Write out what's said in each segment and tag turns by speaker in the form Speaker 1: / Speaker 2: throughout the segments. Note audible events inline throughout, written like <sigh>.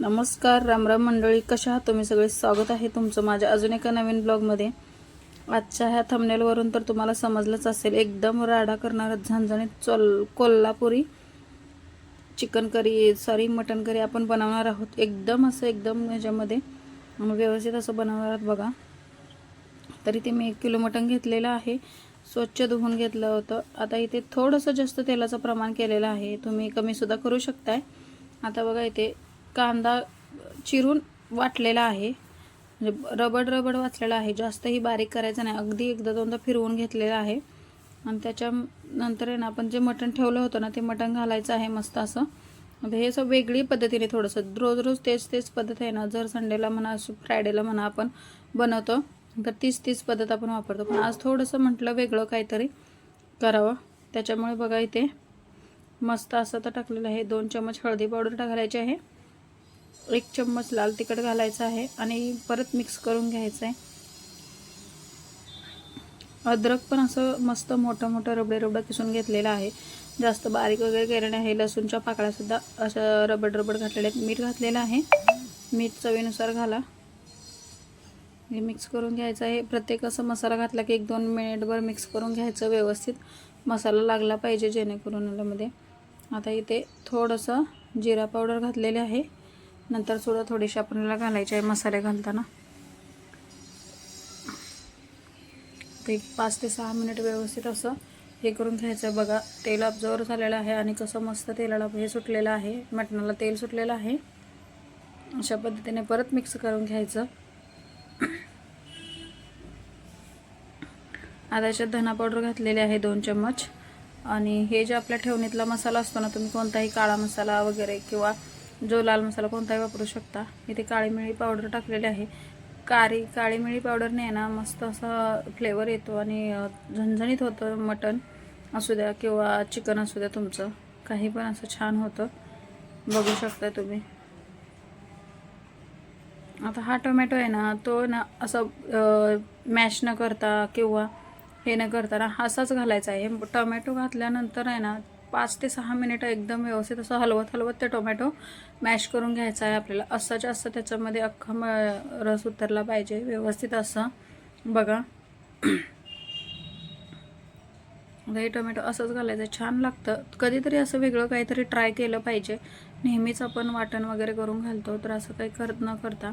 Speaker 1: नमस्कार रामराम मंडळी. कशा आहात तुम्ही? सगळे स्वागत आहे तुमचं माझ्या अजून एका नवीन ब्लॉगमध्ये. आजच्या ह्या थंबनेलवरून तर तुम्हाला समजलंच असेल एकदम राडा करणारा झणझणीत Chola Kolhapuri chicken curry sorry mutton curry आपण बनवणार आहोत. एकदम असं एकदम ह्याच्यामध्ये. व्यवस्थित असं बनवणार आहोत बघा. तरी ते मी एक किलो मटण घेतलेलं आहे. स्वच्छ धुवून घेतलं होतं. आता इथे थोडंसं जास्त तेलाचं प्रमाण केलेलं आहे. तुम्ही कमीसुद्धा करू शकताय. आता बघा इथे कांदा चिरून वाटलेला आहे. म्हणजे रबड रबड वाचलेला आहे. जास्तही बारीक करायचं नाही. अगदी एकदा दोनदा फिरवून घेतलेला आहे. आणि त्याच्या नंतर आहे ना आपण जे मटण ठेवलं होतं ना ते मटण घालायचं आहे मस्त असं. म्हणजे हे असं वेगळी पद्धतीने थोडंसं रोज रोज तेच तेच पद्धत आहे ना. जर संडेला म्हणा फ्रायडेला म्हणा आपण बनवतो तर तीच तीच पद्धत आपण वापरतो. पण आज थोडंसं म्हटलं वेगळं काहीतरी करावं. त्याच्यामुळे बघा इथे मस्त असं तर टाकलेलं आहे. दोन चम्मच हळदी पावडर टाकायची आहे. एक चम्मच लाल तिखट घालायचं आहे आणि परत मिक्स करून घ्यायचं आहे. अद्रक पण असं मस्त मोठं मोठं रबडे रबडं किसून घेतलेलं आहे. जास्त बारीक वगैरे केलं नाही. आहे लसूणच्या पाकळ्यासुद्धा असं रबड रबड घातलेले आहेत. मीठ घातलेलं आहे. मीठ चवीनुसार घाला. हे मिक्स करून घ्यायचं आहे. प्रत्येक असं मसाला घातला की एक दोन मिनिटभर मिक्स करून घ्यायचं व्यवस्थित. मसाला लागला पाहिजे जेणेकरून यामध्ये आता इथे थोडंसं जिरा पावडर घातलेले आहे. नंतर सुद्धा थोडीशी आपल्याला घालायची आहे मसाले घालताना. ते पाच ते सहा मिनिट व्यवस्थित असं हे करून घ्यायचं बघा तेल अब्जॉर्व झालेलं आहे आणि कसं मस्त तेलाला हे सुटलेलं आहे. मटणाला तेल सुटलेलं आहे. अशा पद्धतीने परत मिक्स करून घ्यायचं. आता याच्यात धना पावडर घातलेली आहे दोन चम्मच. आणि हे जे आपल्या ठेवणीतला मसाला असतो ना तुम्ही कोणताही काळा मसाला वगैरे किंवा जो लाल मसाला कोणताही वापरू शकता. इथे काळी मिळी पावडर टाकलेली आहे. काळी काळी मिळी पावडरने ना मस्त असा फ्लेवर येतो आणि झणझणीत होतं मटण. असू द्या किंवा चिकन असू द्या तुमचं. काही पण असं छान होतं. बघू शकता तुम्ही. आता हा टोमॅटो आहे ना तो ना असं मॅश न करता किंवा हे न करता ना असाच घालायचा आहे. टोमॅटो घातल्यानंतर आहे ना पाच ते सहा मिनिटं एकदम व्यवस्थित असं हलवत हलवत ते टोमॅटो मॅश करून घ्यायचा आहे आपल्याला. असं जास्त त्याच्यामध्ये अख्खा म रस उतरला पाहिजे. व्यवस्थित असं. बघा. <clears throat> दही टोमॅटो असंच घालायचं. छान लागतं. कधीतरी असं वेगळं काहीतरी ट्राय केलं पाहिजे. नेहमीच आपण वाटण वगैरे करून घालतो तर असं काही करत न करता.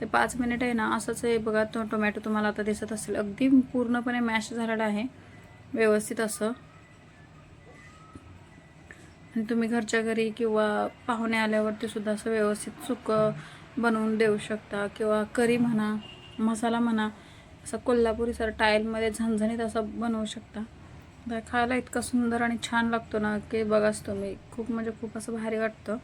Speaker 1: ते पाच मिनिट आहे ना असंच आहे बघा तो टोमॅटो तुम्हाला आता दिसत असेल. अगदी पूर्णपणे मॅश झालेला आहे. व्यवस्थित असं. तुम्ही घरच्या घरी किंवा पाहुणे आल्यावरती सुद्धा असं व्यवस्थित सुकं बनवून देऊ शकता. किंवा करी म्हणा मसाला म्हणा असं कोल्हापुरी सर टाईलमध्ये झणझणीत असं बनवू शकता. तर खायला इतका सुंदर आणि छान लागतो ना की बघाच तुम्ही. खूप म्हणजे खूप असं भारी वाटतं.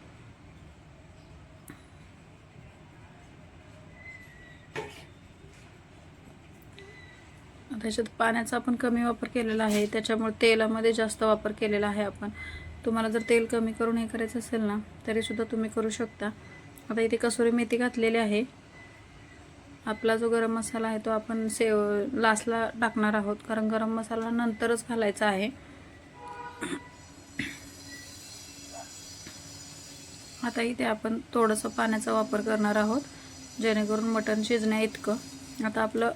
Speaker 1: त्याच्यात पाण्याचा आपण कमी वापर केलेला आहे. त्याच्यामुळे तेलामध्ये जास्त वापर केलेला आहे आपण. तुम्हाला जर तेल कमी करून हे करायचं असेल ना तरीसुद्धा तुम्ही करू शकता. आता इथे कसुरी मेथी घातलेली आहे. आपला जो गरम मसाला आहे तो आपण सेव लास्टला टाकणार आहोत. कारण गरम मसाला नंतरच घालायचा आहे. आता इथे आपण थोडंसं पाण्याचा वापर करणार आहोत. जेणेकरून मटण शिजण्या इतकं. आता आपलं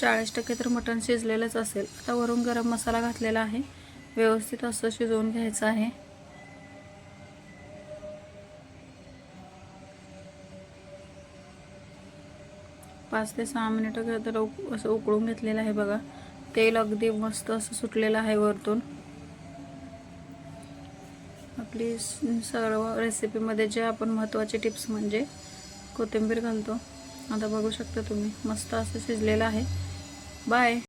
Speaker 1: चाळीस टक्के तर मटण शिजलेलंच असेल. आता वरून गरम मसाला घातलेला आहे. व्यवस्थित असं शिजवून घ्यायचं आहे. पाच ते सहा मिनिटं तर उक- असं उकळून घेतलेलं आहे बघा. तेल अगदी मस्त असं सुटलेलं आहे वरतून. आपली सर्व रेसिपीमध्ये जे आपण महत्त्वाचे टिप्स म्हणजे कोथिंबीर घालतो. आता बघू शकता तुम्ही मस्त असं शिजलेलं आहे. बाय!